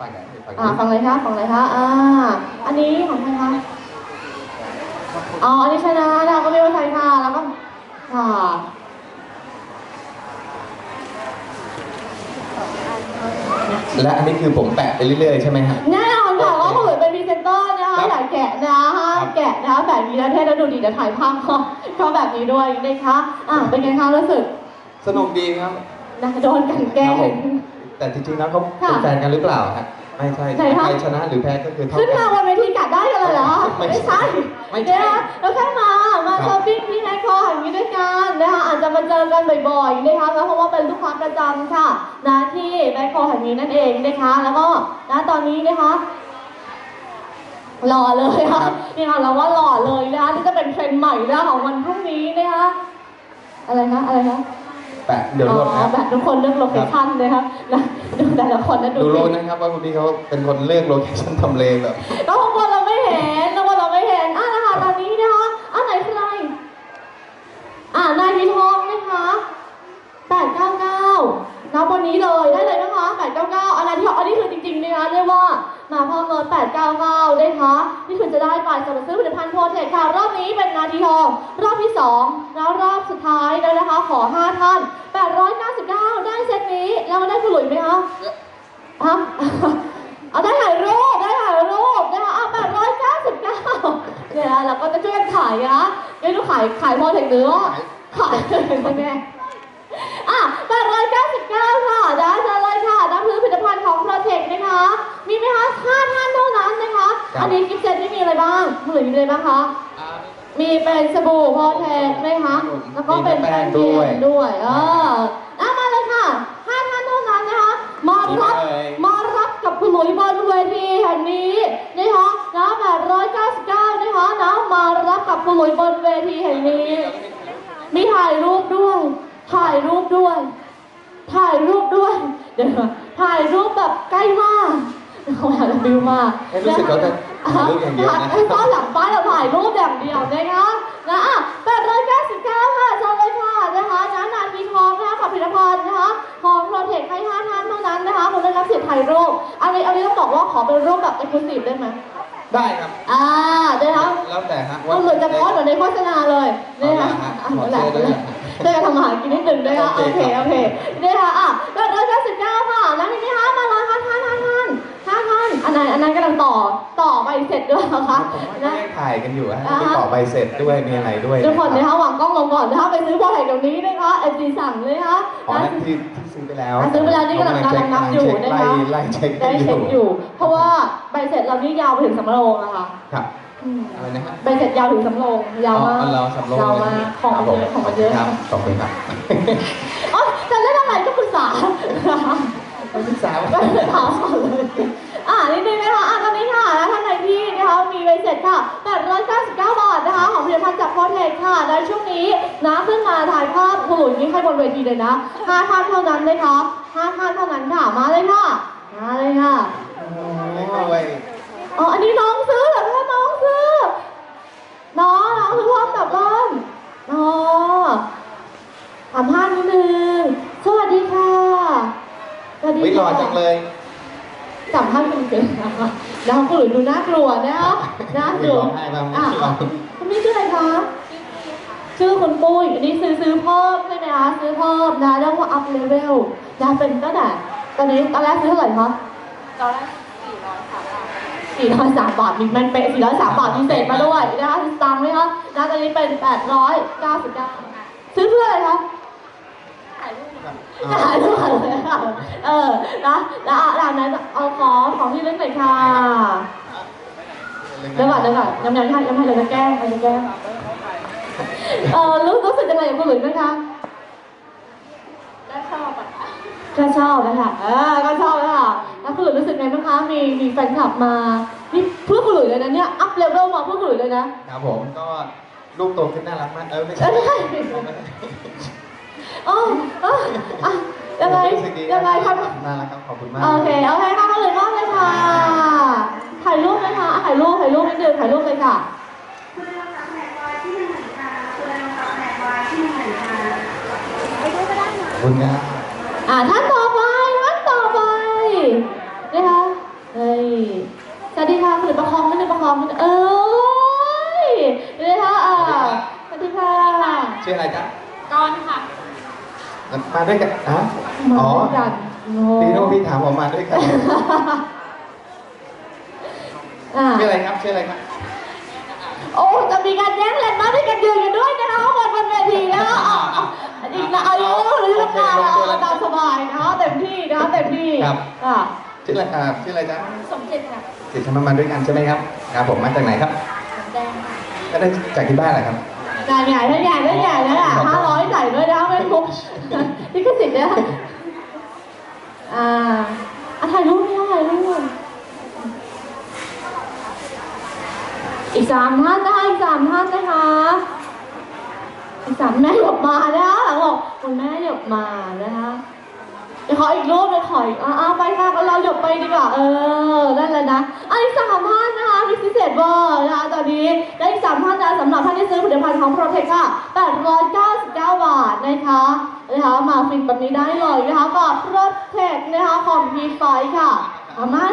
ฝั่งไหนฝั่งอ่านี้ฟังเลยคะฟังเลยคะอ่า อันนี้ของใครคะอ๋ออันนี้ชนะเราก็ไม่ว่าใครค่ะ แล้วก็ค่ะและอันนี้คือผมแปะไปเรื่อยๆใช่ไหมฮะแน่นอนค่ะว่าผมเป็นพรีเซนเตอร์นะคะครับอยากแกะนะห้ามแกะนะคะแบบนี้นะเท่แล้วดูดีเดี๋ยวถ่ายภาพเขาเขาแบบนี้ด้วยนะคะอ่าเป็นไงคะรู้สึกสนุกดีครับนะโดนกลันแกล้ครับผงม แต่จริงๆแล้วเขาค่ะเป็นแฟนกันหรือเปล่าฮะไม่ใช่ไหนคะใครชนะหรือแพ้ก็คือเท่าขึ้นกัมาน บนเวทีกัดได้กันเลยเหรอไม่ไม่ใช่ใช่ไม่ใช่เดี๋ยวเราแค่มา มาครับ ช้อปปิ้งที่ไนท์คอร์อย่างนี้ด้วยกันนะคะอาจจะมาเจอกันบ่อยๆนะคะแล้วเพราะว่าเป็นลูกค้าประจำค่ะนะที่ไนท์คอร์แห่งนี้นั่นเองนะคะ แล้วก็นะตอนนี้นะคะหล่อเลยค่ะนี่ค่ะเราว่าหล่อเลยนะคะที่จะเป็นเทรนด์ใหม่นะคะของวันพรุ่งนี้นะคะอะไรคะอะไรคะ แปะเดี๋ยวรวดอ๋นะอแบบทุกคนเลือกโลเคชั่นนะคะนะดูแต่ละคนนะดูดูสิรู้นะครับว่าคุณพี่เขาเป็นคนเลือกโลเคชั่นทำเลแบบก็บางคนเราไม่เห็นบางคนเราไม่เห็นอะนะคะตอนนี้นะคะอะไหนใครอะนายพิทองนะคะ899นับวันนี้เลยได้เลยนะคะ899อันนั้นที่อันนี้คือจริงๆ นะคะเรียกว่ามาพร้อมรถ899นะคะนี่คือจะได้ไปสำหรับซื้อผลิตภัณฑ์โพเทคค่ะรอบนี้เป็นนาทีทองรอบที่ 2 แล้วรอบสุดท้ายแล้วนะคะ ขอ 5 ท่าน 899 ได้เซตนี้แล้วได้คุณหลุยไหมคะฮะเอาได้ถ่ายรูปได้ถ่ายรูปนะคะอะแปดร้อยเก้าสิบเก้าเนี่ยเราก็จะช่วยกันขายนะไม่รู้ขายขายพอถึงเนื้อขายแม่อะแปดร้อยเก้าสิบเก้าค่ะนะเจอเลยค่ะน้ำพื้นผลิตภัณฑ์ของ Protect นะค มีไหมคะห้าท่านเท่านั้นนะคะ ครับ อันนี้กิฟต์เซตนี่มีอะไรบ้างคุณหลุยมีอะไรบ้างคะ มีเป็นสบู่พอแทนไหมคะ แล้วก็เป็นมีแป้แป้งงด้เย็วยนด้วย เอออะมาเลยค่ะห้าท่านเท่านั้นนะคะ มารับนี่เลย มารับกับคุณหลุยบนเวทีแห่งนี้นะคะนะ899นะคะนะมารับกับคุณหลุยบนเวทีแห่งนี้ มีถ่ายรูปด้วย ถ่ายรูปด้วย ถ่ายรูปด้วย เดี๋ยวนะถ่ายรูปแบบใกล้มากเขาอยากจะบิวมากเอ๊ะรู้สึกว่าจะถ่ายรูปอย่างเดียวนะไอ้ต้อนหลังป้ายเราถ่ายรูปอย่างเดียวนะคะนะอะ899ค่ะเชิญเลยค่ะนะคะนะนาทีทองนะคะกับผลิตภัณฑ์นะคะของโปรเทคให้ห้าท่านเท่านั้นนะคะคุณได้รับสิทธิ์ถ่ายรูปอันนี้อันนี้ต้องบอกว่าขอเป็นรูปแบบเอ็กซ์คลูซีฟได้ไหมได้ครับ อ่าได้ครับ แล้วแต่ฮะเอาเหมือนจะโพสต์เหมือนในโฆษณาเลยนี่ค่ะอะขอนั่นเจแหละ อด้วยได้ทำอาหารกินนิดหนึ่งด้วยค่ะโอโอเคเคโอเคนี่ค่ะอะก็ร้อยเก้าสิบเก้าค่ะ แล้วทีนี้ค่ะมาเลยค่ะท่านท่านท่านท่านท่านอันนั้นอันนั้นกำลังต่อต่อไปเสร็จด้วยนะคะผมว่านะได้ถ่ายกันอยู่ฮะอ่าฮะมีต่อใบเสร็จด้วยมีอะไรด้วยทุกคนนะนะรับคะวางกล้องลงก่อนนะคะไปซื้อพอไห่เดี๋ยวนี้นะคะเอจีสั่งเลยนะคะอ๋อนะ นั่นคือที่ซื้อไปแล้วอะซื้อไปแล้วนี่กำลังกำลังนับอยู่นะคะ ไล่ไล่เช็คได้เช็คอยู่ เพราะว่าใบเสร็จเรานี่ยาวไปถึงสำโรงอะค่ะครับ อืมอะไรนะฮะ ใบเสร็จยาวถึงสำโรงยาวมากอ๋อเราสำรองยาวเลยมากของมันเยอะของมันเยอะครับขอบคุณครับอ๋อจะเล่นอะไรก็ปรึกษานักศึกษาก็ถามก่อนเลยอ่านี่ดีไหมคะอะตอนนี้ค่ะแล้วท่านใดที่นะคะมีใบเสร็จค่ะ899 บาทนะคะ ของผลิตภัณฑ์จากพอเทคค่ะในช่วงนี้นะขึ้นมาถ่ายภาพคุณหลุยนี่ให้บนเวทีเลยนะห้าท่านเท่านั้นนะคะห้าท่านเท่านั้นค่ะ มาเลยค่ะ มาเลยค่ะด้วยอ๋อ อันนี้น้องซื้อเหรอคะน้องซื้อ น้องน้องซื้อพร้อมกลับบ้านอ๋อถามท่านนิดนึงสวัสดีค่ะสวัสดีวิหล่อค่ะจังเลยจับท่านเป็นเป็นนะคะน้องคุณหลุยดูน่ากลัวนะคะน่ากลัวร้องไห้บ้างไหมอะที่เรคุณนี่ชื่ออะไรคะ ชื่อคุณปุ้ยอันนี้ซื้อซื้อเพิ่มใช่ไหมคะซื้อเพิ่มนะเรียกว่า up level นะเป็นตั้งแต่ตอนนี้ตอนแรกซื้อเท่าไหร่คะตอนแรก สี่ร้อยสามบาท403บาทมีมันเป็น403บาทพิเศษมาด้วยนะคะซื้อตังค์ไหมคะนะตอนนี้เป็น899ซื้อเพื่ออะไรคะถ่ายรูปจะหายทุกวันเลยค่ะเออนะแล้วอะนั้นเอาของของที่เล่นหน่อยค่ะเดี๋ยวก่อนเดี๋ยวก่อนยังยังยังยังไม่เลยจะแกล้งใครจะแกล้งเออรู้รู้สึกยังไงกับคุณหลุยส์ไหมคะก็ชอบอะก็ชอบนะคะเออก็ชอบนะคะ แล้วคุณหลุยส์รู้สึกไงบ้างคะ มีมีแฟนคลับมานี่เพื่อคุณหลุยส์เลยนะเนี่ย อัพเลเวลมาเพื่อคุณหลุยส์เลยนะ ครับผมก็ลูกโตขึ้นน่ารักมาก เออไม่เอใช่อใช่อ๋ออ๋ออะยังไงรู้สึกดียังไงครับน่ารักครับขอบคุณมากโอเคโอเคค่ะคุณหลุยส์มากเลยค่ะ ถ่ายรูปไหมคะอะถ่ายรูปถ่ายรูปนิดนึงถ่ายรูปเลยค่ะคุณลองตัดแผนไว้ที่หนึ่งค่ะคุณลองตัดแผนไว้ที่หนึ่งค่ะไปด้วยก็ได้นะขอบคุณครับอ่าท่านต่อไปท่านต่อไปนะคะ ร้ อมกันเอ้ยเดี๋ยวนะคะอ่าสวัสดีค่ะชื่ออะไรจ๊ะก้อนค่ะ มาด้วยกันอ๋อมาอ๋อด้วยกันโอ้พี่โน้พี่ถามผมมาด้วยกันอ่าชื่ออะไรครับชื่ออะไรครับโอ้จะมีการแย่งแลนด์มาร์คด้วยกันยืนกันด้วยนะคะข้างบนบนเวทีนะคะอะอะอีกนะอายุหรือราคาเราตามสบายนะคะเต็มที่นะคะเต็มที่ครับอะ ชื่ออะไรครับชื่ออะไรจ๊ะสมเจ็ดค่ะติดธรรมมาด้วยกันใช่ไหมครับครับผมมาจากไหนครับสมแดงค่ะก็ได้จากที่บ้านแหละครับงานใหญ่ได้ใหญ่ได้ใหญ่เลยอะห้าร้อยใส่ด้วยนะคะไม่คุ้มนี่ก็สิทธิ์นะคะอ่าอะถ่ายรูปไม่ได้ถ่ายรูปอีกสามท่านนะคะอีกสามท่านนะคะอีกสามแม่หยกมานะคะหลังบอกคุณแม่หยกมานะคะ เดี๋ยวขออีกรูปเลยขออีกอ่าไปค่ะก็เราหยบไปดีกว่า เออ นั่นแหละนะ อันนี้สามท่านนะคะพิเศษเบอร์นะคะ ตอนนี้ได้อีกสามท่านนะสำหรับท่านที่ซื้อผลิตภัณฑ์ของโปรเทคค่ะ899 บาทนะคะนะคะมาฟินแบบนี้ได้เลยนะคะกับโปรเทคนะคะของ P5 ค่ะสามารถ